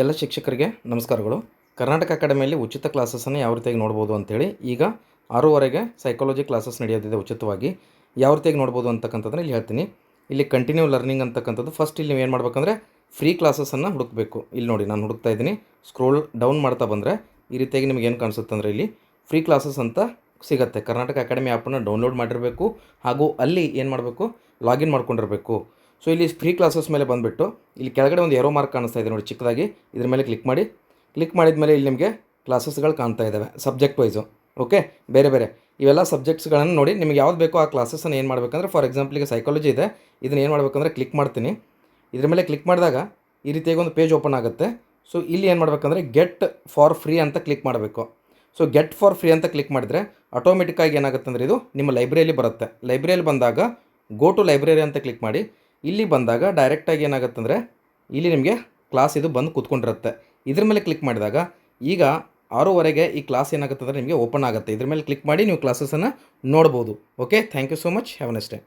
ಎಲ್ಲ ಶಿಕ್ಷಕರಿಗೆ ನಮಸ್ಕಾರಗಳು. ಕರ್ನಾಟಕ ಅಕಾಡೆಮಿಯಲ್ಲಿ ಉಚಿತ ಕ್ಲಾಸಸನ್ನು ಯಾವ ರೀತಿಯಾಗಿ ನೋಡ್ಬೋದು ಅಂತೇಳಿ ಈಗ ಆರೂವರೆಗೆ ಸೈಕಾಲಜಿ ಕ್ಲಾಸಸ್ ನಡೆಯೋದಿದೆ ಉಚಿತವಾಗಿ. ಯಾವ ರೀತಿಯಾಗಿ ನೋಡ್ಬೋದು ಅಂತಕ್ಕಂಥದ್ದನ್ನ ಇಲ್ಲಿ ಹೇಳ್ತೀನಿ. ಇಲ್ಲಿ ಕಂಟಿನ್ಯೂ ಲರ್ನಿಂಗ್ ಅಂತಕ್ಕಂಥದ್ದು ಫಸ್ಟ್ ಇಲ್ಲಿ ನೀವು ಏನು ಮಾಡಬೇಕಂದ್ರೆ ಫ್ರೀ ಕ್ಲಾಸಸನ್ನು ಹುಡುಕಬೇಕು. ಇಲ್ಲಿ ನೋಡಿ ನಾನು ಹುಡುಕ್ತಾ ಇದ್ದೀನಿ. ಸ್ಕ್ರೋಲ್ ಡೌನ್ ಮಾಡ್ತಾ ಬಂದರೆ ಈ ರೀತಿಯಾಗಿ ನಿಮ್ಗೆ ಏನು ಕಾಣಿಸುತ್ತೆ ಅಂದರೆ ಇಲ್ಲಿ ಫ್ರೀ ಕ್ಲಾಸಸ್ ಅಂತ ಸಿಗುತ್ತೆ. ಕರ್ನಾಟಕ ಅಕಾಡೆಮಿ ಆ್ಯಪನ್ನು ಡೌನ್ಲೋಡ್ ಮಾಡಿರಬೇಕು. ಹಾಗೂ ಅಲ್ಲಿ ಏನು ಮಾಡಬೇಕು? ಲಾಗಿನ್ ಮಾಡ್ಕೊಂಡಿರಬೇಕು. ಸೊ ಇಲ್ಲಿ ಫ್ರೀ ಕ್ಲಾಸಸ್ ಮೇಲೆ ಬಂದುಬಿಟ್ಟು, ಇಲ್ಲಿ ಕೆಳಗಡೆ ಒಂದು ಎರೋ ಮಾರ್ಕ್ ಕಾಣಿಸ್ತಾ ಇದೆ ನೋಡಿ ಚಿಕ್ಕದಾಗಿ. ಇದ್ರ ಮೇಲೆ ಕ್ಲಿಕ್ ಮಾಡಿ. ಕ್ಲಿಕ್ ಮಾಡಿದ ಮೇಲೆ ಇಲ್ಲಿ ನಿಮಗೆ ಕ್ಲಾಸಸ್ಗಳು ಕಾಣ್ತಾ ಇದ್ದಾವೆ ಸಬ್ಜೆಕ್ಟ್ ವೈಸು ಓಕೆ ಬೇರೆ ಬೇರೆ. ಇವೆಲ್ಲ ಸಬ್ಜೆಕ್ಟ್ಸ್ಗಳನ್ನು ನೋಡಿ ನಿಮಗೆ ಯಾವ್ದು ಬೇಕೋ ಆ ಕ್ಲಾಸಸ್ಸನ್ನು ಏನು ಮಾಡಬೇಕಂದ್ರೆ ಫಾರ್ ಎಕ್ಸಾಂಪಲ್ ಸೈಕಾಲಜಿ ಇದೆ. ಇದನ್ನು ಏನು ಮಾಡಬೇಕಂದ್ರೆ ಕ್ಲಿಕ್ ಮಾಡ್ತೀನಿ. ಇದ್ರ ಮೇಲೆ ಕ್ಲಿಕ್ ಮಾಡಿದಾಗ ಈ ರೀತಿಯಾಗಿ ಒಂದು ಪೇಜ್ ಓಪನ್ ಆಗುತ್ತೆ. ಸೊ ಇಲ್ಲಿ ಏನು ಮಾಡಬೇಕಂದ್ರೆ ಗೆಟ್ ಫಾರ್ ಫ್ರೀ ಅಂತ ಕ್ಲಿಕ್ ಮಾಡಬೇಕು. ಸೊ ಗೆಟ್ ಫಾರ್ ಫ್ರೀ ಅಂತ ಕ್ಲಿಕ್ ಮಾಡಿದರೆ ಆಟೋಮೆಟಿಕ್ಕಾಗಿ ಏನಾಗುತ್ತೆ ಅಂದರೆ ಇದು ನಿಮ್ಮ ಲೈಬ್ರರಿಯಲ್ಲಿ ಬರುತ್ತೆ. ಲೈಬ್ರರಿಯಲ್ಲಿ ಬಂದಾಗ ಗೋ ಟು ಲೈಬ್ರರಿ ಅಂತ ಕ್ಲಿಕ್ ಮಾಡಿ ಇಲ್ಲಿ ಬಂದಾಗ ಡೈರೆಕ್ಟಾಗಿ ಏನಾಗುತ್ತಂದರೆ, ಇಲ್ಲಿ ನಿಮಗೆ ಕ್ಲಾಸ್ ಇದು ಬಂದು ಕೂತ್ಕೊಂಡಿರುತ್ತೆ. ಇದ್ರ ಮೇಲೆ ಕ್ಲಿಕ್ ಮಾಡಿದಾಗ, ಈಗ ಆರೂವರೆಗೆ ಈ ಕ್ಲಾಸ್ ಏನಾಗುತ್ತೆ ಅಂದರೆ ನಿಮಗೆ ಓಪನ್ ಆಗುತ್ತೆ. ಇದ್ರ ಮೇಲೆ ಕ್ಲಿಕ್ ಮಾಡಿ ನೀವು ಕ್ಲಾಸಸನ್ನು ನೋಡ್ಬೋದು. Okay thank you so much have next day